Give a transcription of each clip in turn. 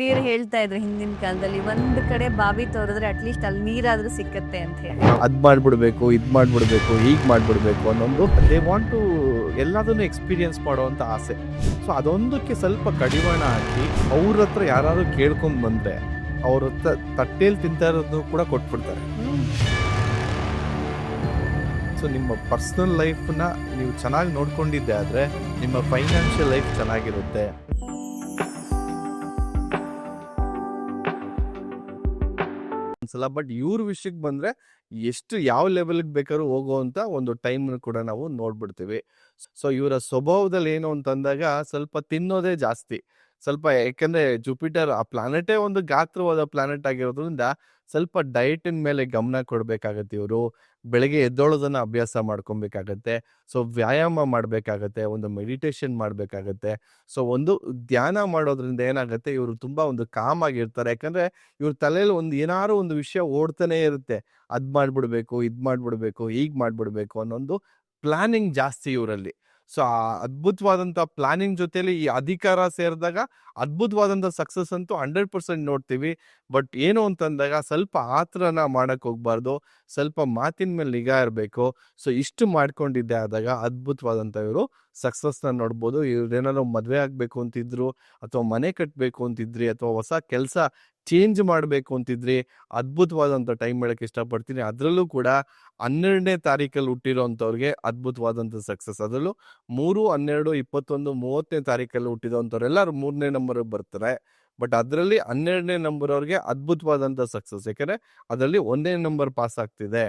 ಹಿರಿಯರು ಹೇಳ್ತಾ ಇದ್ರು ಹಿಂದಿನ ಕಾಲದಲ್ಲಿ ಒಂದ್ ಕಡೆ ಬಾವಿ ತೋರಿದ್ರೆ ಅಟ್ಲೀಸ್ಟ್ ಅಲ್ಲಿ ನೀರಾದ್ರೂ ಸಿಕ್ಕತ್ತೆ ಅಂತ ಹೇಳಿ. ಅದ್ ಮಾಡ್ಬಿಡ್ಬೇಕು ಇದ್ ಮಾಡ್ಬಿಡ್ಬೇಕು ಹೀಗ್ ಮಾಡ್ಬಿಡ್ಬೇಕು ಅನ್ನೊಂದು ದೇ ವಾಂಟ್ ಟು ಎಲ್ಲದನ್ನು ಎಕ್ಸ್ಪೀರಿಯನ್ಸ್ ಮಾಡುವಂತ ಆಸೆ. ಸೊ ಅದೊಂದಕ್ಕೆ ಸ್ವಲ್ಪ ಕಡಿವಾಣ ಹಾಕಿ ಅವ್ರ ಹತ್ರ ಯಾರು ಕೇಳ್ಕೊಂಡ್ ಬಂದ್ರೆ ಅವ್ರ ಹತ್ರ ತಟ್ಟೆಯಲ್ಲಿ ತಿಂತಾ ಇರೋದು ಕೂಡ ಕೊಟ್ಬಿಡ್ತಾರೆ. ಸೊ ನಿಮ್ಮ ಪರ್ಸನಲ್ ಲೈಫ್ನ ನೀವು ಚೆನ್ನಾಗಿ ನೋಡ್ಕೊಂಡಿದ್ದೆ ಆದರೆ ನಿಮ್ಮ ಫೈನಾನ್ಷಿಯಲ್ ಲೈಫ್ ಚೆನ್ನಾಗಿರುತ್ತೆ. ಅನ್ಸಲ್ಲ. ಬಟ್ ಇವ್ರ ವಿಷಯಕ್ಕೆ ಬಂದ್ರೆ ಎಷ್ಟು ಯಾವ ಲೆವೆಲ್ಗೆ ಬೇಕಾದ್ರೂ ಹೋಗುವಂತ ಒಂದು ಟೈಮ್ ಕೂಡ ನಾವು ನೋಡ್ಬಿಡ್ತೀವಿ. ಸೊ, ಇವರ ಸ್ವಭಾವದಲ್ಲಿ ಏನು ಅಂತಂದಾಗ ಸ್ವಲ್ಪ ತಿನ್ನೋದೇ ಜಾಸ್ತಿ. ಸ್ವಲ್ಪ ಯಾಕಂದ್ರೆ ಜುಪಿಟರ್ ಆ ಪ್ಲಾನೆಟೇ ಒಂದು ಗಾತ್ರವಾದ ಪ್ಲಾನೆಟ್ ಆಗಿರೋದ್ರಿಂದ ಸ್ವಲ್ಪ ಡಯಟಿನ ಮೇಲೆ ಗಮನ ಕೊಡ್ಬೇಕಾಗತ್ತೆ ಇವರು. ಬೆಳಗ್ಗೆ ಎದ್ದೋಳೋದನ್ನ ಅಭ್ಯಾಸ ಮಾಡ್ಕೊಬೇಕಾಗತ್ತೆ. ಸೊ, ವ್ಯಾಯಾಮ ಮಾಡಬೇಕಾಗತ್ತೆ, ಒಂದು ಮೆಡಿಟೇಷನ್ ಮಾಡಬೇಕಾಗತ್ತೆ. ಸೊ, ಒಂದು ಧ್ಯಾನ ಮಾಡೋದ್ರಿಂದ ಏನಾಗುತ್ತೆ, ಇವರು ತುಂಬಾ ಒಂದು ಕಾಮ್ ಆಗಿರ್ತಾರೆ. ಯಾಕಂದ್ರೆ, ಇವ್ರ ತಲೆಯಲ್ಲಿ ಒಂದು ಏನಾರು ಒಂದು ವಿಷಯ ಓಡ್ತಾನೆ ಇರುತ್ತೆ. ಅದ್ ಮಾಡ್ಬಿಡ್ಬೇಕು, ಇದ್ ಮಾಡ್ಬಿಡ್ಬೇಕು ಈಗ ಮಾಡ್ಬಿಡ್ಬೇಕು ಅನ್ನೊಂದು ಪ್ಲಾನಿಂಗ್ ಜಾಸ್ತಿ ಇವರಲ್ಲಿ. ಸೊ, ಆ ಅದ್ಭುತವಾದಂತ ಪ್ಲಾನಿಂಗ್ ಜೊತೆಲಿ ಈ ಅಧಿಕಾರ ಸೇರಿದಾಗ ಅದ್ಭುತವಾದಂತ ಸಕ್ಸಸ್ ಅಂತೂ ಹಂಡ್ರೆಡ್ ಪರ್ಸೆಂಟ್ ನೋಡ್ತೀವಿ. ಬಟ್ ಏನು ಅಂತಂದಾಗ ಸ್ವಲ್ಪ ಆತರನ ಮಾಡಕ್ ಹೋಗ್ಬಾರ್ದು. ಸ್ವಲ್ಪ ಮಾತಿನ ಮೇಲೆ ನಿಗಾ ಇರಬೇಕು. ಸೊ, ಇಷ್ಟು ಮಾಡ್ಕೊಂಡಿದ್ದೆ ಆದಾಗ ಅದ್ಭುತವಾದಂತ ಇವರು ಸಕ್ಸಸ್ನ ನೋಡ್ಬೋದು. ಇವ್ರೇನಾದ್ರು ಮದುವೆ ಆಗ್ಬೇಕು ಅಂತಿದ್ರು ಅಥವಾ ಮನೆ ಕಟ್ಟಬೇಕು ಅಂತಿದ್ರಿ ಅಥವಾ ಹೊಸ ಕೆಲಸ ಚೇಂಜ್ ಮಾಡಬೇಕು ಅಂತಿದ್ರೆ ಅದ್ಭುತವಾದಂಥ ಟೈಮ್ ಹೇಳಕ್ಕೆ ಇಷ್ಟಪಡ್ತೀನಿ. ಅದರಲ್ಲೂ ಕೂಡ ಹನ್ನೆರಡನೇ ತಾರೀಕಲ್ಲಿ ಹುಟ್ಟಿರೋಂಥವ್ರಿಗೆ ಅದ್ಭುತವಾದಂಥ ಸಕ್ಸಸ್. ಅದರಲ್ಲೂ ಮೂರು, ಹನ್ನೆರಡು, ಇಪ್ಪತ್ತೊಂದು, ಮೂವತ್ತನೇ ತಾರೀಕಲ್ಲಿ ಹುಟ್ಟಿರೋ ಎಲ್ಲರೂ ಮೂರನೇ ನಂಬರ್ ಬರ್ತಾರೆ. ಬಟ್ ಅದರಲ್ಲಿ ಹನ್ನೆರಡನೇ ನಂಬರ್ ಅವ್ರಿಗೆ ಅದ್ಭುತವಾದಂಥ ಸಕ್ಸಸ್. ಯಾಕಂದರೆ ಅದರಲ್ಲಿ ಒಂದನೇ ನಂಬರ್ ಪಾಸ್ ಆಗ್ತಿದೆ.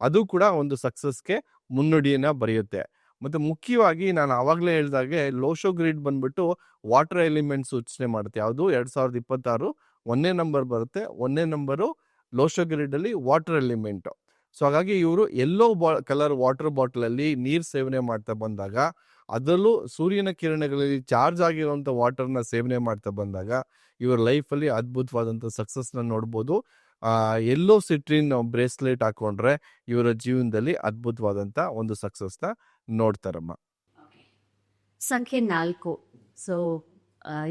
ಅದು ಕೂಡ ಒಂದು ಸಕ್ಸಸ್ಗೆ ಮುನ್ನುಡಿಯನ್ನು ಬರೆಯುತ್ತೆ. ಮತ್ತು ಮುಖ್ಯವಾಗಿ ನಾನು ಆವಾಗಲೇ ಹೇಳಿದಾಗೆ ಲೋಶೋ ಗ್ರಿಡ್ ಬಂದ್ಬಿಟ್ಟು ವಾಟರ್ ಎಲಿಮೆಂಟ್ ಸೂಚನೆ ಮಾಡುತ್ತೆ. ಯಾವುದು? ಎರಡು ಸಾವಿರದ ಇಪ್ಪತ್ತಾರು ಒಂದನೇ ನಂಬರ್ ಬರುತ್ತೆ, ಒಂದೇ ನಂಬರು ಲೋಶೋ ಗ್ರಿಡ್ ಅಲ್ಲಿ ವಾಟರ್ ಎಲಿಮೆಂಟ್ ಸೊ ಹಾಗಾಗಿ ಇವರು ಎಲ್ಲೋ ಬಾ ಕಲರ್ ವಾಟರ್ ಬಾಟಲ್ ಅಲ್ಲಿ ನೀರ್ ಸೇವನೆ ಮಾಡ್ತಾ ಬಂದಾಗ, ಅದರಲ್ಲೂ ಸೂರ್ಯನ ಕಿರಣಗಳಲ್ಲಿ ಚಾರ್ಜ್ ಆಗಿರುವಂತ ವಾಟರ್ನ ಸೇವನೆ ಮಾಡ್ತಾ ಬಂದಾಗ, ಇವ್ರ ಲೈಫಲ್ಲಿ ಅದ್ಭುತವಾದಂಥ ಸಕ್ಸಸ್ನ ನೋಡ್ಬೋದು. ಎಲ್ಲೋ ಸಿಟ್ರಿನ್ ಬ್ರೇಸ್ಲೆಟ್ ಹಾಕೊಂಡ್ರೆ ಇವರ ಜೀವನದಲ್ಲಿ ಅದ್ಭುತವಾದಂಥ ಒಂದು ಸಕ್ಸಸ್ನ ನೋಡ್ತಾರಮ್ಮ. ಸಂಖ್ಯೆ ನಾಲ್ಕು. ಸೊ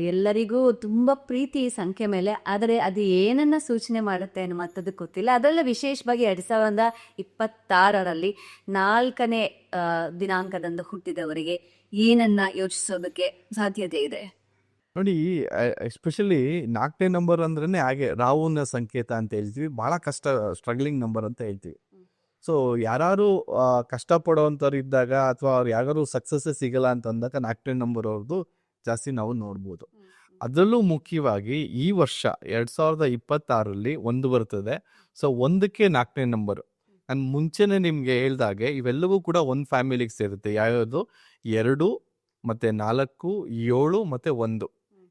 ಎಲ್ಲರಿಗೂ ತುಂಬ ಪ್ರೀತಿ ಈ ಸಂಖ್ಯೆ ಮೇಲೆ. ಆದರೆ ಅದು ಏನನ್ನ ಸೂಚನೆ ಮಾಡುತ್ತೆ ಅನ್ನೋ ಅನ್ನುವಂಥದ್ದು ಗೊತ್ತಿಲ್ಲ. ಅದರಲ್ಲೂ ವಿಶೇಷವಾಗಿ ಎರಡ್ ಸಾವಿರದ ಇಪ್ಪತ್ತಾರರಲ್ಲಿ ನಾಲ್ಕನೇ ದಿನಾಂಕದಂದು ಹುಟ್ಟಿದವರಿಗೆ ಏನನ್ನ ಯೋಚಿಸೋದಕ್ಕೆ ಸಾಧ್ಯತೆ ಇದೆ? ನೋಡಿ ಎಸ್ಪೆಷಲಿ ನಾಲ್ಕನೇ ನಂಬರ್ ಅಂದ್ರೇನೆ ಹಾಗೆ ರಾಹುನ ಸಂಕೇತ ಅಂತ ಹೇಳ್ತೀವಿ. ಬಹಳ ಕಷ್ಟ ಸ್ಟ್ರಗ್ಲಿಂಗ್ ನಂಬರ್ ಅಂತ ಹೇಳ್ತೀವಿ. ಸೊ ಯಾರು ಕಷ್ಟಪಡೋವಂಥವ್ರು ಇದ್ದಾಗ ಅಥವಾ ಅವ್ರು ಯಾರು ಸಕ್ಸಸ್ ಸಿಗಲ್ಲ ಅಂತ ಅಂದಾಗ ನಾಲ್ಕನೇ ನಂಬರ್ ಅವ್ರದ್ದು ಜಾಸ್ತಿ ನಾವು ನೋಡ್ಬೋದು. ಅದರಲ್ಲೂ ಮುಖ್ಯವಾಗಿ ಈ ವರ್ಷ ಎರಡ್ ಸಾವಿರದ ಇಪ್ಪತ್ತಾರಲ್ಲಿ ಒಂದು ಬರ್ತದೆ. ಸೊ ಒಂದಕ್ಕೆ ನಾಲ್ಕನೇ ನಂಬರ್. ನಾನು ಮುಂಚೆನೆ ನಿಮ್ಗೆ ಹೇಳ್ದಾಗೆ ಇವೆಲ್ಲವೂ ಕೂಡ ಒಂದು ಫ್ಯಾಮಿಲಿಗೆ ಸೇರುತ್ತೆ. ಯಾವ್ಯಾವುದು? ಎರಡು ಮತ್ತೆ ನಾಲ್ಕು ಏಳು ಮತ್ತೆ ಒಂದು.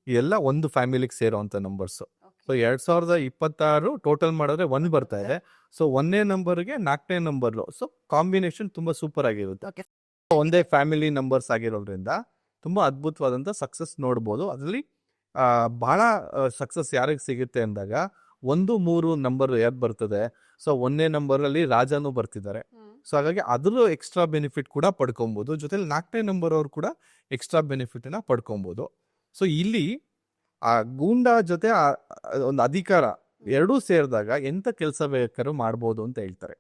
ಎಲ್ಲ ಒಂದು ಫ್ಯಾಮಿಲಿಗೆ ಸೇರೋವಂಥ ನಂಬರ್ಸ್. ಸೊ ಎರಡ್ ಸಾವಿರದ ಇಪ್ಪತ್ತಾರು ಟೋಟಲ್ ಮಾಡಿದ್ರೆ ಒಂದು ಬರ್ತಾ ಇದೆ. ಸೊ ಒಂದನೇ ನಂಬರ್ಗೆ ನಾಲ್ಕನೇ ನಂಬರ್ ಸೊ ಕಾಂಬಿನೇಷನ್ ತುಂಬಾ ಸೂಪರ್ ಆಗಿರುತ್ತೆ. ಒಂದೇ ಫ್ಯಾಮಿಲಿ ನಂಬರ್ಸ್ ಆಗಿರೋದ್ರಿಂದ ತುಂಬಾ ಅದ್ಭುತವಾದಂಥ ಸಕ್ಸಸ್ ನೋಡ್ಬೋದು. ಅದರಲ್ಲಿ ಭಾಳ ಬಹಳ ಸಕ್ಸಸ್ ಯಾರಿಗೆ ಸಿಗುತ್ತೆ ಅಂದಾಗ ಒಂದು ಮೂರು ನಂಬರ್ ಯಾವ್ದು ಬರ್ತದೆ? ಸೊ ಒಂದನೇ ನಂಬರ್ ಅಲ್ಲಿ ರಾಜಾನು ಬರ್ತಿದ್ದಾರೆ. ಸೊ ಹಾಗಾಗಿ ಅದ್ರ ಎಕ್ಸ್ಟ್ರಾ ಬೆನಿಫಿಟ್ ಕೂಡ ಪಡ್ಕೊಬೋದು. ಜೊತೆಲಿ ನಾಲ್ಕನೇ ನಂಬರ್ ಅವ್ರು ಕೂಡ ಎಕ್ಸ್ಟ್ರಾ ಬೆನಿಫಿಟ್ ಪಡ್ಕೊಬೋದು. ಸೊ ಇಲ್ಲಿ ಆ ಗೂಂಡ ಜೊತೆ ಒಂದು ಅಧಿಕಾರ ಎರಡೂ ಸೇರಿದಾಗ ಎಂತ ಕೆಲಸ ಬೇಕಾದ್ರೂ ಮಾಡ್ಬೋದು ಅಂತ ಹೇಳ್ತಾರೆ.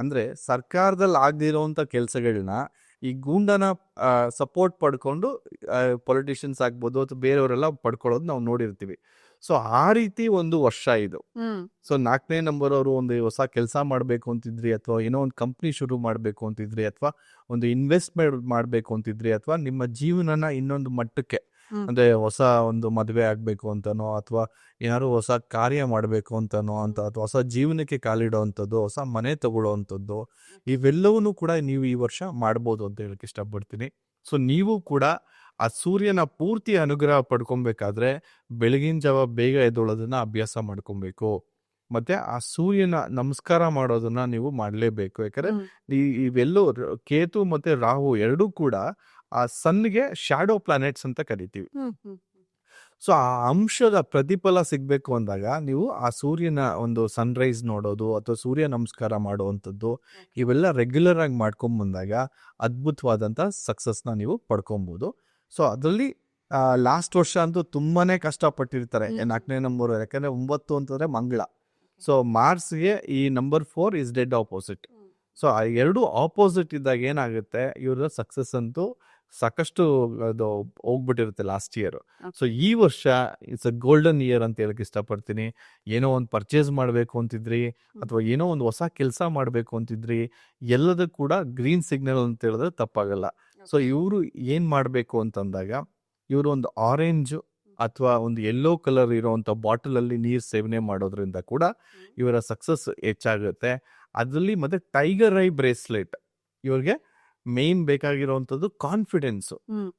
ಅಂದ್ರೆ ಸರ್ಕಾರದಲ್ಲಿ ಆಗದಿರೋಂಥ ಕೆಲಸಗಳನ್ನ ಈ ಗೂಂಡನ ಸಪೋರ್ಟ್ ಪಡ್ಕೊಂಡು ಪೊಲಿಟಿಷಿಯನ್ಸ್ ಆಗ್ಬೋದು ಅಥವಾ ಬೇರೆಯವರೆಲ್ಲ ಪಡ್ಕೊಳ್ಳೋದು ನಾವು ನೋಡಿರ್ತೀವಿ ಸೊ ಆ ರೀತಿ ಒಂದು ವರ್ಷ ಇದು ಸೊ ನಾಲ್ಕನೇ ನಂಬರ್ ಅವರು ಒಂದು ಹೊಸ ಕೆಲಸ ಮಾಡಬೇಕು ಅಂತಿದ್ರಿ ಅಥವಾ ಏನೋ ಒಂದು ಕಂಪ್ನಿ ಶುರು ಮಾಡಬೇಕು ಅಂತಿದ್ರಿ ಅಥವಾ ಒಂದು ಇನ್ವೆಸ್ಟ್ಮೆಂಟ್ ಮಾಡಬೇಕು ಅಂತಿದ್ರಿ ಅಥವಾ ನಿಮ್ಮ ಜೀವನನ ಇನ್ನೊಂದು ಮಟ್ಟಕ್ಕೆ. ಅಂದ್ರೆ ಹೊಸ ಒಂದು ಮದುವೆ ಆಗ್ಬೇಕು ಅಂತನೋ ಅಥವಾ ಏನಾದ್ರು ಹೊಸ ಕಾರ್ಯ ಮಾಡಬೇಕು ಅಂತನೋ ಅಂತ ಅಥವಾ ಹೊಸ ಜೀವನಕ್ಕೆ ಕಾಲಿಡೋ ಅಂಥದ್ದು ಹೊಸ ಮನೆ ತಗೊಳ್ಳೋ ಅಂಥದ್ದು ಇವೆಲ್ಲವನ್ನೂ ಕೂಡ ನೀವು ಈ ವರ್ಷ ಮಾಡ್ಬೋದು ಅಂತ ಹೇಳಕ್ ಇಷ್ಟಪಡ್ತೀನಿ. ಸೊ ನೀವು ಕೂಡ ಆ ಸೂರ್ಯನ ಪೂರ್ತಿ ಅನುಗ್ರಹ ಪಡ್ಕೊಬೇಕಾದ್ರೆ ಬೆಳಗಿನ ಜಾವ ಬೇಗ ಎದ್ದೊಳೋದನ್ನ ಅಭ್ಯಾಸ ಮಾಡ್ಕೊಬೇಕು. ಮತ್ತೆ ಆ ಸೂರ್ಯನ ನಮಸ್ಕಾರ ಮಾಡೋದನ್ನ ನೀವು ಮಾಡಲೇಬೇಕು. ಯಾಕಂದ್ರೆ ಇವೆಲ್ಲೋ ಕೇತು ಮತ್ತೆ ರಾಹು ಎರಡೂ ಕೂಡ ಆ ಸನ್ಗೆ ಶ್ಯಾಡೋ ಪ್ಲಾನೆಟ್ಸ್ ಅಂತ ಕರಿತೀವಿ. ಸೊ ಆ ಅಂಶದ ಪ್ರತಿಫಲ ಸಿಗ್ಬೇಕು ಅಂದಾಗ ನೀವು ಆ ಸೂರ್ಯನ ಒಂದು ಸನ್ರೈಸ್ ನೋಡೋದು ಅಥವಾ ಸೂರ್ಯ ನಮಸ್ಕಾರ ಮಾಡುವಂಥದ್ದು ಇವೆಲ್ಲ ರೆಗ್ಯುಲರ್ ಆಗಿ ಮಾಡ್ಕೊಂಡ್ ಬಂದಾಗ ಅದ್ಭುತವಾದಂಥ ಸಕ್ಸಸ್ನ ನೀವು ಪಡ್ಕೊಬೋದು. ಸೊ ಅದರಲ್ಲಿ ಲಾಸ್ಟ್ ವರ್ಷ ಅಂತೂ ತುಂಬಾನೇ ಕಷ್ಟಪಟ್ಟಿರ್ತಾರೆ. ನಾಲ್ಕನೇ ನಂಬರ್ ಯಾಕಂದ್ರೆ ಒಂಬತ್ತು ಅಂತಂದ್ರೆ ಮಂಗಳ. ಸೊ ಮಾರ್ಸ್ಗೆ ಈ number four is dead opposite so ಆ ಎರಡು ಆಪೋಸಿಟ್ ಇದ್ದಾಗ ಏನಾಗುತ್ತೆ? ಇವರ ಸಕ್ಸಸ್ ಅಂತೂ ಸಾಕಷ್ಟು ಅದು ಹೋಗ್ಬಿಟ್ಟಿರುತ್ತೆ ಲಾಸ್ಟ್ ಇಯರ್. ಸೊ ಈ ವರ್ಷ ಇಟ್ಸ್ ಅ ಗೋಲ್ಡನ್ ಇಯರ್ ಅಂತ ಹೇಳಕ್ ಇಷ್ಟಪಡ್ತೀನಿ. ಏನೋ ಒಂದು ಪರ್ಚೇಸ್ ಮಾಡಬೇಕು ಅಂತಿದ್ರಿ ಅಥವಾ ಏನೋ ಒಂದು ಹೊಸ ಕೆಲಸ ಮಾಡಬೇಕು ಅಂತಿದ್ರಿ ಎಲ್ಲದಕ್ಕೂ ಕೂಡ ಗ್ರೀನ್ ಸಿಗ್ನಲ್ ಅಂತ ಹೇಳಿದ್ರೆ ತಪ್ಪಾಗಲ್ಲ. ಸೊ ಇವರು ಏನ್ ಮಾಡಬೇಕು ಅಂತಂದಾಗ ಇವರು ಒಂದು ಆರೆಂಜ್ ಅಥವಾ ಒಂದು ಯೆಲ್ಲೋ ಕಲರ್ ಇರುವಂತ ಬಾಟಲ್ ಅಲ್ಲಿ ನೀರು ಸೇವನೆ ಮಾಡೋದ್ರಿಂದ ಕೂಡ ಇವರ ಸಕ್ಸಸ್ ಹೆಚ್ಚಾಗುತ್ತೆ. ಅದರಲ್ಲಿ ಮತ್ತೆ ಟೈಗರ್ ಐ ಬ್ರೇಸ್ಲೆಟ್ ಇವ್ರಿಗೆ ಮೇನ್ ಬೇಕಾಗಿರುವಂತದ್ದು ಕಾನ್ಫಿಡೆನ್ಸ್.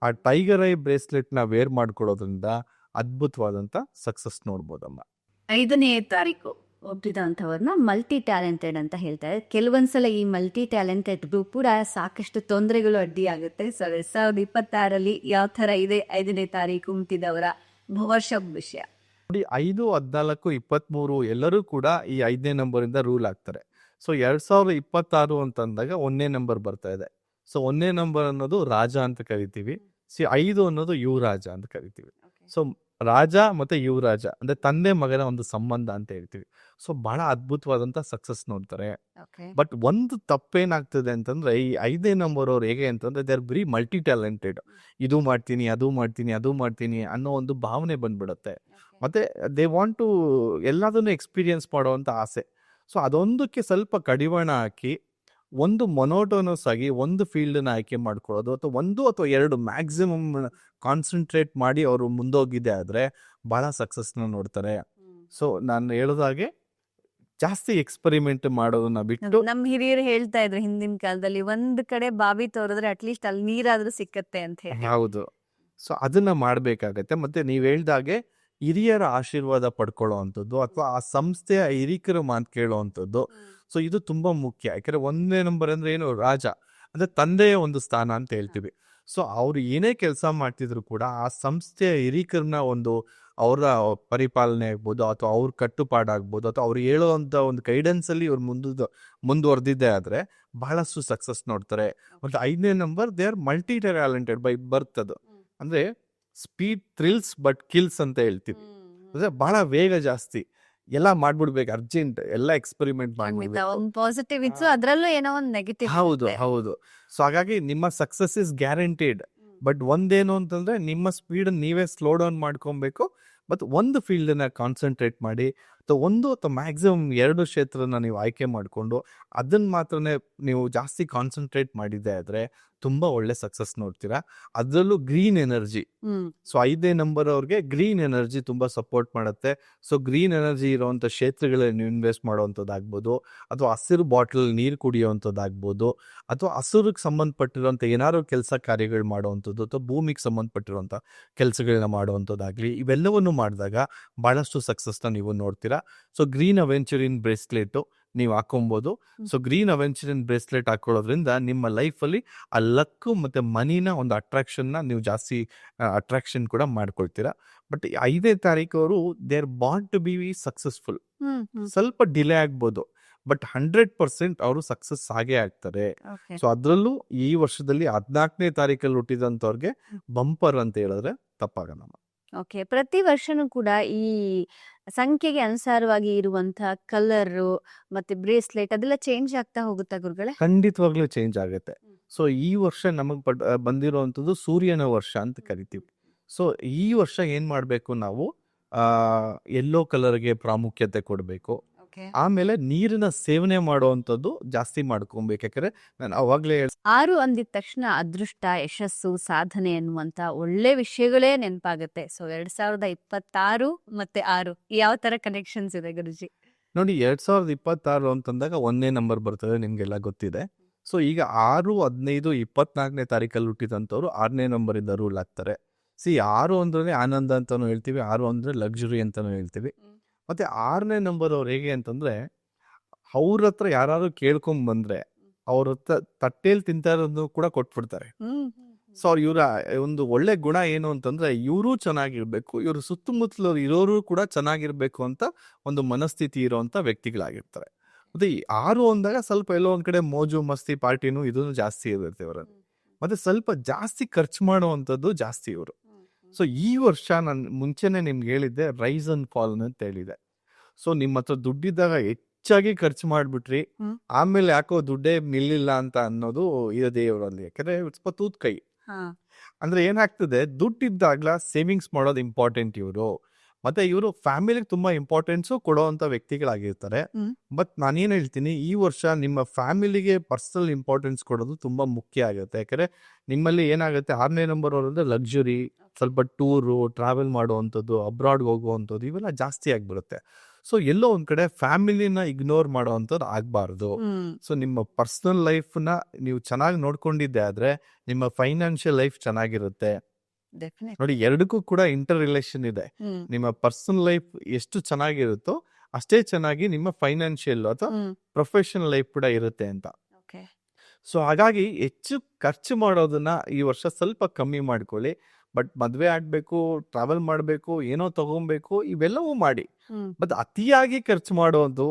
ಆ ಟೈಗರ್ ಐ ಬ್ರೇಸ್ಲೆಟ್ನ ವೇರ್ ಮಾಡ್ಕೊಳ್ಳೋದ್ರಿಂದ ಅದ್ಭುತವಾದಂತ ಸಕ್ಸಸ್ ನೋಡ್ಬೋದಮ್ಮ. ಐದನೇ ತಾರೀಕು ಒಪ್ಪಿದಂಥವ್ರನ್ನ ಮಲ್ಟಿ ಟ್ಯಾಲೆಂಟೆಡ್ ಅಂತ ಹೇಳ್ತಾರೆ. ಕೆಲವೊಂದ್ಸಲ ಈ ಮಲ್ಟಿ ಟ್ಯಾಲೆಂಟೆಡ್ಗೂ ಕೂಡ ಸಾಕಷ್ಟು ತೊಂದರೆಗಳು ಅಡ್ಡಿಯಾಗುತ್ತೆ. ಸೊ ಎರಡ್ ಸಾವಿರದ ಇಪ್ಪತ್ತಾರಲ್ಲಿ ಯಾವ ಥರ ಇದೆ ಐದನೇ ತಾರೀಕು ಹುಟ್ಟಿದವರ ವರ್ಷ ವಿಷಯ. ನೋಡಿ ಐದು ಹದಿನಾಲ್ಕು ಇಪ್ಪತ್ತ್ಮೂರು ಎಲ್ಲರೂ ಕೂಡ ಈ ಐದನೇ ನಂಬರಿಂದ ಇಂದ ರೂಲ್ ಆಗ್ತಾರೆ. ಸೊ ಎರಡ್ ಸಾವಿರದ ಇಪ್ಪತ್ತಾರು ಅಂತಂದಾಗ ಒಂದನೇ ನಂಬರ್ ಬರ್ತಾ ಇದೆ. ಸೊ ಒಂದನೇ ನಂಬರ್ ಅನ್ನೋದು ರಾಜ ಅಂತ ಕರಿತೀವಿ. ಸಿ ಐದು ಅನ್ನೋದು ಯುವರಾಜ ಅಂತ ಕರಿತೀವಿ. ಸೊ ರಾಜ ಮತ್ತೆ ಯುವರಾಜ ಅಂದ್ರೆ ತಂದೆ ಮಗನ ಒಂದು ಸಂಬಂಧ ಅಂತ ಹೇಳ್ತೀವಿ. ಸೊ ಬಹಳ ಅದ್ಭುತವಾದಂತ ಸಕ್ಸಸ್ ನೋಡ್ತಾರೆ. ಬಟ್ ಒಂದು ತಪ್ಪೇನಾಗ್ತದೆ ಅಂತಂದ್ರೆ ಈ ಐದೇ ನಂಬರ್ ಅವ್ರು ಹೇಗೆ ಅಂತಂದ್ರೆ ದೇ ಆರ್ ಬರೀ ಮಲ್ಟಿ ಟ್ಯಾಲೆಂಟೆಡ್ ಇದು ಮಾಡ್ತೀನಿ ಅದು ಮಾಡ್ತೀನಿ ಅದು ಮಾಡ್ತೀನಿ ಅನ್ನೋ ಒಂದು ಭಾವನೆ ಬಂದ್ಬಿಡುತ್ತೆ. ಮತ್ತೆ ದೇ ವಾಂಟ್ ಟು ಎಲ್ಲದನ್ನು ಎಕ್ಸ್ಪೀರಿಯನ್ಸ್ ಮಾಡುವಂತ ಆಸೆ. ಸೊ ಅದೊಂದಕ್ಕೆ ಸ್ವಲ್ಪ ಕಡಿವಾಣ ಹಾಕಿ ಒಂದು ಮೊನೋಟೋನಸ್ ಆಗಿ ಒಂದು ಫೀಲ್ಡ್ನ ಆಯ್ಕೆ ಮಾಡ್ಕೊಳ್ಳೋದು ಅಥವಾ ಒಂದು ಅಥವಾ ಎರಡು ಮ್ಯಾಕ್ಸಿಮಮ್ ಕಾನ್ಸಂಟ್ರೇಟ್ ಮಾಡಿ ಅವರು ಮುಂದೋಗಿದೆ ಆದರೆ ಬಹಳ ಸಕ್ಸಸ್ನ ನೋಡ್ತಾರೆ. ಸೊ ನಾನು ಹೇಳೋದಾಗೆ ಜಾಸ್ತಿ ಎಕ್ಸ್ಪೆರಿಮೆಂಟ್ ಮಾಡೋದನ್ನ ಬಿಟ್ಟು ನಮ್ಮ ಹಿರಿಯರು ಹೇಳ್ತಾ ಇದ್ರು ಹಿಂದಿನ ಕಾಲದಲ್ಲಿ ಒಂದ್ ಕಡೆ ಬಾವಿ ತೋರಿದ್ರೆ ಅಟ್ಲೀಸ್ಟ್ ಅಲ್ಲಿ ನೀರಾದ್ರೂ ಸಿಕ್ಕತ್ತೆ ಅಂತ ಹೇಳಿ. ಹೌದು. ಸೊ ಅದನ್ನ ಮಾಡ್ಬೇಕಾಗತ್ತೆ. ಮತ್ತೆ ನೀವ್ ಹೇಳ್ದಾಗೆ ಹಿರಿಯರ ಆಶೀರ್ವಾದ ಪಡ್ಕೊಳ್ಳೋ ಅಂಥದ್ದು ಅಥವಾ ಆ ಸಂಸ್ಥೆಯ ಹಿರಿಕರು ಮಾತು ಕೇಳೋ ಸೊ ಇದು ತುಂಬಾ ಮುಖ್ಯ. ಯಾಕಂದ್ರೆ ಒಂದನೇ ನಂಬರ್ ಅಂದ್ರೆ ಏನು? ರಾಜ. ಅಂದ್ರೆ ತಂದೆಯ ಒಂದು ಸ್ಥಾನ ಅಂತ ಹೇಳ್ತೀವಿ. ಸೊ ಅವ್ರು ಏನೇ ಕೆಲಸ ಮಾಡ್ತಿದ್ರು ಕೂಡ ಆ ಸಂಸ್ಥೆಯ ಹಿರಿಕರನ್ನ ಒಂದು ಅವರ ಪರಿಪಾಲನೆ ಆಗ್ಬೋದು ಅಥವಾ ಅವ್ರ ಕಟ್ಟುಪಾಡಾಗ್ಬೋದು ಅಥವಾ ಅವ್ರು ಹೇಳುವಂತ ಒಂದು ಗೈಡೆನ್ಸ್ ಅಲ್ಲಿ ಇವ್ರು ಮುಂದ ಮುಂದುವರೆದಿದ್ದೆ ಆದ್ರೆ ಬಹಳಷ್ಟು ಸಕ್ಸಸ್ ನೋಡ್ತಾರೆ. ಮತ್ತೆ ಐದನೇ number they are multi talented by birth ಅದು ಅಂದ್ರೆ ಸ್ಪೀಡ್ ಥ್ರಿಲ್ಸ್ ಬಟ್ ಕಿಲ್ಸ್ ಅಂತ ಹೇಳ್ತೀವಿ. ಅಂದ್ರೆ ಬಹಳ ವೇಗ ಜಾಸ್ತಿ. ಎಲ್ಲ ಮಾಡ್ಬಿಡ್ಬೇಕು ಅರ್ಜೆಂಟ್ ಎಲ್ಲ ಎಕ್ಸ್ಪೆರಿಮೆಂಟ್ ಒಂದ್ ಪಾಸಿಟಿವ್ ಇತ್ತು ಅದ್ರಲ್ಲೂ ಏನೋ ಒಂದು ನೆಗೆಟಿವ್ ಹೌದು ಹೌದು. ಸೊ ಹಾಗಾಗಿ ನಿಮ್ಮ ಸಕ್ಸಸ್ ಇಸ್ ಗ್ಯಾರಂಟಿಡ್ ಬಟ್ ಒಂದೇನು ಅಂತಂದ್ರೆ ನಿಮ್ಮ ಸ್ಪೀಡ್ ನೀವೇ ಸ್ಲೋ ಡೌನ್ ಮಾಡ್ಕೊಬೇಕು. ಬಟ್ ಒಂದು ಫೀಲ್ಡ್ನ ಕಾನ್ಸಂಟ್ರೇಟ್ ಮಾಡಿ ಒಂದು ಅಥವಾ ಮ್ಯಾಕ್ಸಿಮಮ್ ಎರಡು ಕ್ಷೇತ್ರನ ನೀವು ಆಯ್ಕೆ ಮಾಡಿಕೊಂಡು ಅದನ್ನ ಮಾತ್ರನೇ ನೀವು ಜಾಸ್ತಿ ಕಾನ್ಸಂಟ್ರೇಟ್ ಮಾಡಿದ್ದೆ ಆದರೆ ತುಂಬಾ ಒಳ್ಳೆ ಸಕ್ಸಸ್ ನೋಡ್ತೀರಾ. ಅದರಲ್ಲೂ ಗ್ರೀನ್ ಎನರ್ಜಿ. ಸೊ ಐದೇ ನಂಬರ್ ಅವ್ರಿಗೆ ಗ್ರೀನ್ ಎನರ್ಜಿ ತುಂಬಾ ಸಪೋರ್ಟ್ ಮಾಡುತ್ತೆ. ಸೊ ಗ್ರೀನ್ ಎನರ್ಜಿ ಇರುವಂತ ಕ್ಷೇತ್ರಗಳಲ್ಲಿ ನೀವು ಇನ್ವೆಸ್ಟ್ ಮಾಡುವಂಥದ್ದಾಗ್ಬೋದು ಅಥವಾ ಹಸಿರು ಬಾಟಲ್ ನೀರು ಕುಡಿಯುವಂಥದ್ದಾಗ್ಬೋದು ಅಥವಾ ಹಸಿರಿಗೆ ಸಂಬಂಧಪಟ್ಟಿರುವಂಥ ಏನಾದ್ರು ಕೆಲಸ ಕಾರ್ಯಗಳು ಮಾಡುವಂಥದ್ದು ಅಥವಾ ಭೂಮಿಗೆ ಸಂಬಂಧಪಟ್ಟಿರುವಂಥ ಕೆಲಸಗಳನ್ನ ಮಾಡುವಂಥದ್ದಾಗಲಿ ಇವೆಲ್ಲವನ್ನು ಮಾಡಿದಾಗ ಬಹಳಷ್ಟು ಸಕ್ಸಸ್ನ ನೀವು ನೋಡ್ತೀರಾ. ಸೊ ಗ್ರೀನ್ ಅವೆಂಚರಿನ್ ಬ್ರೇಸ್ಲೆಟ್ ನೀವು ಹಾಕೊಬೋದು ಸೊ ಗ್ರೀನ್ ಅವೆಂಚರಿನ್ ಬ್ರೇಸ್ಲೆಟ್ ಹಾಕೊಳ್ಳೋದ್ರಿಂದ ನಿಮ್ಮ ಲೈಫ್ ಅಲ್ಲಿ ಆ ಲಕ್ ಮತ್ತೆ ಮನಿನ ಒಂದು ಅಟ್ರಾಕ್ಷನ್ನ ನೀವು ಜಾಸ್ತಿ ಅಟ್ರಾಕ್ಷನ್ ಕೂಡ ಮಾಡ್ಕೊಳ್ತೀರಾ. ಬಟ್ ಐದೇ ತಾರೀಕು ಅವರು they are bound to be successful ಸ್ವಲ್ಪ ಡಿಲೇ ಆಗ್ಬೋದು. ಬಟ್ ಹಂಡ್ರೆಡ್ ಪರ್ಸೆಂಟ್ ಅವರು ಸಕ್ಸಸ್ ಆಗೇ ಆಗ್ತಾರೆ. ಸೊ ಅದರಲ್ಲೂ ಈ ವರ್ಷದಲ್ಲಿ ಹದಿನಾಲ್ಕನೇ ತಾರೀಕಲ್ಲಿ ಹುಟ್ಟಿದಂಥವ್ರಿಗೆ ಬಂಪರ್ ಅಂತ ಹೇಳಿದ್ರೆ ತಪ್ಪಾಗಲ್ಲ ಓಕೆ. ಪ್ರತಿ ವರ್ಷನೂ ಕೂಡ ಈ ಸಂಖ್ಯೆಗೆ ಅನುಸಾರವಾಗಿ ಇರುವಂತಹ ಕಲರ್ ಮತ್ತೆ ಬ್ರೇಸ್ಲೆಟ್ ಅದೆಲ್ಲ ಚೇಂಜ್ ಆಗ್ತಾ ಹೋಗುತ್ತಾ ಗುರುಗಳೇ? ಖಂಡಿತವಾಗ್ಲೂ ಚೇಂಜ್ ಆಗುತ್ತೆ. ಸೊ ಈ ವರ್ಷ ನಮಗ್ ಪಡ್ ಬಂದಿರುವಂಥದ್ದು ಸೂರ್ಯನ ವರ್ಷ ಅಂತ ಕರಿತೀವಿ. ಸೊ ಈ ವರ್ಷ ಏನ್ ಮಾಡ್ಬೇಕು ನಾವು? ಆ ಎಲ್ಲೋ ಕಲರ್ಗೆ ಪ್ರಾಮುಖ್ಯತೆ ಕೊಡಬೇಕು. ಆಮೇಲೆ ನೀರಿನ ಸೇವನೆ ಮಾಡುವಂತದ್ದು ಜಾಸ್ತಿ ಮಾಡ್ಕೊಬೇಕು. ಯಾಕಂದ್ರೆ ನಾನು ಅವಾಗ್ಲೇ ಹೇಳ್- ಆರು ಅಂದಿದ ತಕ್ಷಣ ಅದೃಷ್ಟ ಯಶಸ್ಸು ಸಾಧನೆ ಅನ್ನುವಂತ ಒಳ್ಳೆ ವಿಷಯಗಳೇ ನೆನಪಾಗುತ್ತೆ. ಸೊ ಎರಡ್ ಸಾವಿರದ ಇಪ್ಪತ್ತಾರು ಮತ್ತೆ ಆರು ಯಾವ ತರ ಕನೆಕ್ಷನ್ಸ್ ಇದೆ ಗುರುಜಿ? ನೋಡಿ ಎರಡ್ ಸಾವಿರದ ಇಪ್ಪತ್ತಾರು ಅಂತಂದಾಗ ಒಂದನೇ ನಂಬರ್ ಬರ್ತದೆ ನಿಮ್ಗೆಲ್ಲ ಗೊತ್ತಿದೆ. ಸೊ ಈಗ ಆರು ಹದಿನೈದು ಇಪ್ಪತ್ನಾಲ್ಕನೇ ತಾರೀಕಲ್ಲಿ ಹುಟ್ಟಿದಂಥವ್ರು ಆರನೇ ನಂಬರ್ ಇಂದ ರೂಲ್ ಆಗ್ತಾರೆ. ಸಿ ಆರು ಅಂದ್ರೆ ಆನಂದ ಅಂತಾನು ಹೇಳ್ತೀವಿ ಆರು ಅಂದ್ರೆ ಲಕ್ಸುರಿ ಅಂತಾನು ಹೇಳ್ತೀವಿ. ಹ್ಮ್. ಮತ್ತೆ ಆರನೇ ನಂಬರ್ ಅವ್ರು ಹೇಗೆ ಅಂತಂದ್ರೆ ಅವ್ರ ಹತ್ರ ಯಾರು ಕೇಳ್ಕೊಂಡ್ ಬಂದ್ರೆ ಅವ್ರ ಹತ್ರ ತಟ್ಟೆಲ್ ತಿಂತಾ ಇರೋದು ಕೂಡ ಕೊಟ್ಬಿಡ್ತಾರೆ. ಸೊ ಅವ್ರ ಇವರ ಒಂದು ಒಳ್ಳೆ ಗುಣ ಏನು ಅಂತಂದ್ರೆ ಇವರು ಚೆನ್ನಾಗಿರ್ಬೇಕು ಇವರು ಸುತ್ತಮುತ್ತಲೂ ಇರೋರು ಕೂಡ ಚೆನ್ನಾಗಿರ್ಬೇಕು ಅಂತ ಒಂದು ಮನಸ್ಥಿತಿ ಇರುವಂತ ವ್ಯಕ್ತಿಗಳಾಗಿರ್ತಾರೆ. ಮತ್ತೆ ಈ ಆರು ಅಂದಾಗ ಸ್ವಲ್ಪ ಎಲ್ಲೋ ಒಂದ್ ಕಡೆ ಮೋಜು ಮಸ್ತಿ ಪಾರ್ಟಿನೂ ಇದನ್ನು ಜಾಸ್ತಿ ಇರುತ್ತೆ ಇವರಲ್ಲಿ. ಮತ್ತೆ ಸ್ವಲ್ಪ ಜಾಸ್ತಿ ಖರ್ಚು ಮಾಡುವಂಥದ್ದು ಜಾಸ್ತಿ ಇವರು. ಸೊ ಈ ವರ್ಷ ನಾನು ಮುಂಚೆನೆ ನಿಮ್ಗೆ ಹೇಳಿದ್ದೆ ರೈಸ್ ಅಂಡ್ ಫಾಲ್ ಅಂತ ಹೇಳಿದೆ. ಸೊ ನಿಮ್ಮ ಹತ್ರ ದುಡ್ಡಿದ್ದಾಗ ಹೆಚ್ಚಾಗಿ ಖರ್ಚು ಮಾಡ್ಬಿಟ್ರಿ. ಆಮೇಲೆ ಯಾಕೋ ದುಡ್ಡೇ ನಿಲ್ಲಿಲ್ಲ ಅಂತ ಅನ್ನೋದು ಇದೆ ದೇವರಲ್ಲಿ. ಯಾಕಂದ್ರೆ ಸ್ವಲ್ಪ ತೂತ್ ಕೈ ಅಂದ್ರೆ ಏನಾಗ್ತದೆ ದುಡ್ಡಿದ್ದಾಗ್ಲ ಸೇವಿಂಗ್ಸ್ ಮಾಡೋದು ಇಂಪಾರ್ಟೆಂಟ್ ಇವರು. ಮತ್ತೆ ಇವರು ಫ್ಯಾಮಿಲಿಗೆ ತುಂಬಾ ಇಂಪಾರ್ಟೆನ್ಸ್ ಕೊಡುವಂತ ವ್ಯಕ್ತಿಗಳಾಗಿರ್ತಾರೆ. ಬಟ್ ನಾನೇನು ಹೇಳ್ತೀನಿ ಈ ವರ್ಷ ನಿಮ್ಮ ಫ್ಯಾಮಿಲಿಗೆ ಪರ್ಸನಲ್ ಇಂಪಾರ್ಟೆನ್ಸ್ ಕೊಡೋದು ತುಂಬಾ ಮುಖ್ಯ ಆಗುತ್ತೆ. ಯಾಕಂದ್ರೆ ನಿಮ್ಮಲ್ಲಿ ಏನಾಗುತ್ತೆ ಆರನೇ ನಂಬರ್ ಅವರಂದ್ರೆ ಲಕ್ಸುರಿ ಸ್ವಲ್ಪ ಟೂರು ಟ್ರಾವೆಲ್ ಮಾಡುವಂಥದ್ದು ಅಬ್ರಾಡ್ ಹೋಗುವಂಥದ್ದು ಇವೆಲ್ಲ ಜಾಸ್ತಿ ಆಗಿಬಿಡುತ್ತೆ. ಸೊ ಎಲ್ಲೋ ಒಂದ್ ಕಡೆ ಫ್ಯಾಮಿಲಿನ ಇಗ್ನೋರ್ ಮಾಡುವಂಥದ್ದು ಆಗ್ಬಾರ್ದು. ಸೊ ನಿಮ್ಮ ಪರ್ಸನಲ್ ಲೈಫ್ನ ನೀವು ಚೆನ್ನಾಗಿ ನೋಡ್ಕೊಂಡಿದ್ದೆ ಆದ್ರೆ ನಿಮ್ಮ ಫೈನಾನ್ಷಿಯಲ್ ಲೈಫ್ ಚೆನ್ನಾಗಿರುತ್ತೆ. ನೋಡಿ ಎರಡಕ್ಕೂ ಕೂಡ ಇಂಟರ್ ರಿಲೇಷನ್ ಇದೆ ನಿಮ್ಮ ಪರ್ಸನಲ್ ಲೈಫ್ ಎಷ್ಟು ಚೆನ್ನಾಗಿರುತ್ತೋ ಅಷ್ಟೇ ಚೆನ್ನಾಗಿ ನಿಮ್ಮ ಫೈನಾನ್ಷಿಯಲ್ ಅಥವಾ ಪ್ರೊಫೆಷನ್ ಪ್ರೊಫೆಷನಲ್ ಲೈಫ್ ಕೂಡ ಇರುತ್ತೆ ಅಂತ. ಸೊ ಹಾಗಾಗಿ ಹೆಚ್ಚು ಖರ್ಚು ಮಾಡೋದನ್ನ ಈ ವರ್ಷ ಸ್ವಲ್ಪ ಕಮ್ಮಿ ಮಾಡ್ಕೊಳ್ಳಿ. ಬಟ್ ಮದ್ವೆ ಆಡ್ಬೇಕು ಟ್ರಾವೆಲ್ ಮಾಡಬೇಕು ಏನೋ ತಗೊಬೇಕು ಇವೆಲ್ಲವೂ ಮಾಡಿ. ಬಟ್ ಅತಿಯಾಗಿ ಖರ್ಚು ಮಾಡೋದು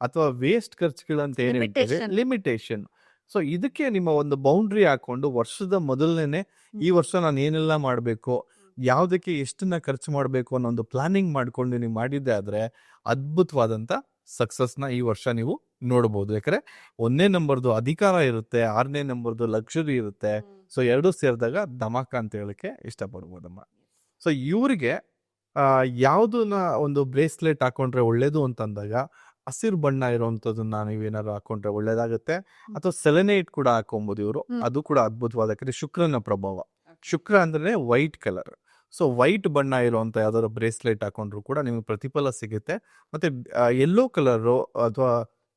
ಅಥವಾ ವೇಸ್ಟ್ ಖರ್ಚುಗಳಂತ ಏನ್ ಹೇಳ್ತೇವೆ ಲಿಮಿಟೇಷನ್ ಸೊ ಇದಕ್ಕೆ ನಿಮ್ಮ ಒಂದು ಬೌಂಡ್ರಿ ಹಾಕೊಂಡು ವರ್ಷದ ಮೊದಲನೇ ಈ ವರ್ಷ ನಾನು ಏನೆಲ್ಲ ಮಾಡಬೇಕು ಯಾವುದಕ್ಕೆ ಎಷ್ಟನ್ನ ಖರ್ಚು ಮಾಡಬೇಕು ಅನ್ನೋ ಒಂದು ಪ್ಲಾನಿಂಗ್ ಮಾಡಿಕೊಂಡು ನೀವು ಮಾಡಿದ್ದೆ ಆದರೆ ಅದ್ಭುತವಾದಂಥ ಸಕ್ಸಸ್ನ ಈ ವರ್ಷ ನೀವು ನೋಡ್ಬೋದು. ಯಾಕಂದ್ರೆ ಒಂದನೇ ನಂಬರ್ದು ಅಧಿಕಾರ ಇರುತ್ತೆ ಆರನೇ ನಂಬರ್ದು ಲಕ್ಸುರಿ ಇರುತ್ತೆ. ಸೊ ಎರಡೂ ಸೇರಿದಾಗ ಧಮಾಕ ಅಂತ ಹೇಳಕ್ಕೆ ಇಷ್ಟಪಡ್ಬೋದಮ್ಮ. ಸೊ ಇವರಿಗೆ ಯಾವುದನ್ನ ಒಂದು ಬ್ರೇಸ್ಲೆಟ್ ಹಾಕೊಂಡ್ರೆ ಒಳ್ಳೇದು ಅಂತಂದಾಗ ಹಸಿರು ಬಣ್ಣ ಇರುವಂತದನ್ನ ನೀವೇನಾದ್ರು ಹಾಕೊಂಡ್ರೆ ಒಳ್ಳೇದಾಗುತ್ತೆ. ಅಥವಾ ಸೆಲೆನೈಟ್ ಕೂಡ ಹಾಕೊಂಬೋದು ಇವರು. ಅದು ಕೂಡ ಅದ್ಭುತವಾದ ಯಾಕಂದ್ರೆ ಶುಕ್ರನ ಪ್ರಭಾವ. ಶುಕ್ರ ಅಂದ್ರೆ ವೈಟ್ ಕಲರ್. ಸೊ ವೈಟ್ ಬಣ್ಣ ಇರುವಂತ ಯಾವ್ದಾದ್ರು ಬ್ರೇಸ್ಲೆಟ್ ಹಾಕೊಂಡ್ರು ಕೂಡ ನಿಮಗೆ ಪ್ರತಿಫಲ ಸಿಗುತ್ತೆ. ಮತ್ತೆ ಯೆಲ್ಲೋ ಕಲರ್ ಅಥವಾ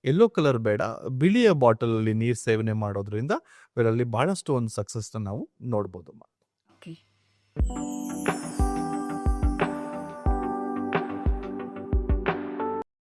ಎಲ್ಲೋ ಕಲರ್ ಬೇಡ ಬಿಳಿಯ ಬಾಟಲ್ ಅಲ್ಲಿ ನೀರ್ ಸೇವನೆ ಮಾಡೋದ್ರಿಂದ ಇದರಲ್ಲಿ ಬಹಳಷ್ಟು ಒಂದು ಸಕ್ಸಸ್ ನಾವು ನೋಡ್ಬೋದು